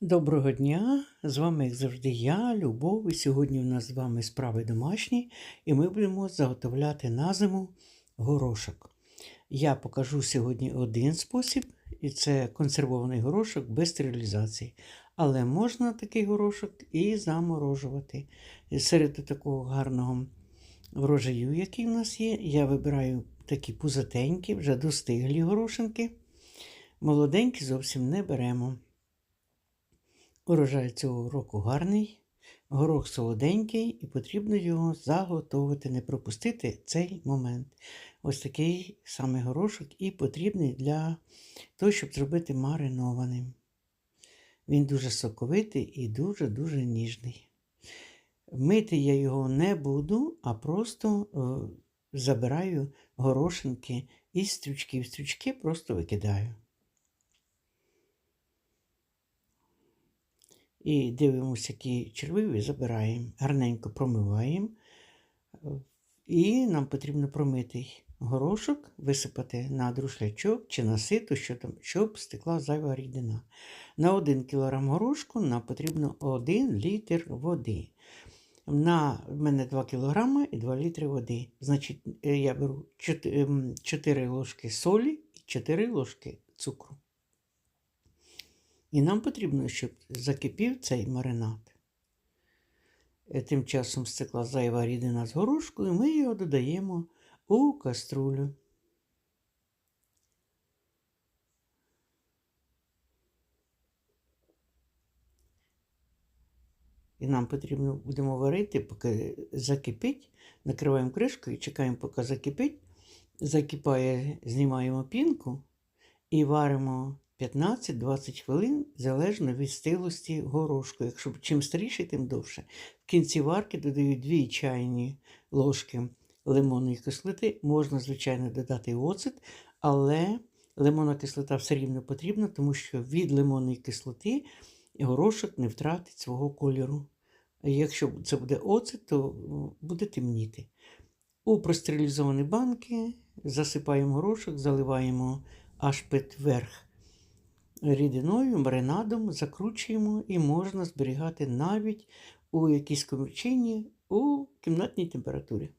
Доброго дня! З вами, як завжди, я, Любов, і сьогодні у нас з вами справи домашні, і ми будемо заготовляти на зиму горошок. Я покажу сьогодні один спосіб, і це консервований горошок без стерилізації. Але можна такий горошок і заморожувати. І серед такого гарного врожаю, який в нас є, я вибираю такі пузатенькі, вже достиглі горошинки. Молоденькі зовсім не беремо. Урожай цього року гарний, горох солоденький, і потрібно його заготовити, не пропустити цей момент. Ось такий саме горошок і потрібний для того, щоб зробити маринованим. Він дуже соковитий і дуже-дуже ніжний. Мити я його не буду, а просто е, забираю горошинки із стрючків. Стрючки просто викидаю. І дивимося, які червиві забираємо, гарненько промиваємо. І нам потрібно промитий горошок, висипати на друшлячок чи на сито, що там, щоб стекла зайва рідина. На 1 кг горошку нам потрібно 1 літр води. На в мене 2 кг і 2 літри води. Значить, е, я беру 4 ложки солі і 4 ложки цукру. І нам потрібно, щоб закипів цей маринад. Е, Тим часом стекла зайва рідина з горошкою, ми його додаємо у каструлю. І нам потрібно будемо варити, поки закипить, накриваємо кришкою, чекаємо, поки закипить. Закипає, знімаємо пінку і варимо 15-20 хвилин залежно від стилості горошку. Якщо чим старіший, тим довше. В кінці варки додають 2 чайні ложки лимонної кислоти. Можна, звичайно, додати оцет, але лимонна кислота все рівно потрібна, тому що від лимонної кислоти горошок не втратить свого кольору. Якщо це буде оцет, то буде темніти. У простерилізовані банки засипаємо горошок, заливаємо аж під верх рідиною, маринадом, закручуємо і можна зберігати навіть у якійсь комірчині у кімнатній температурі.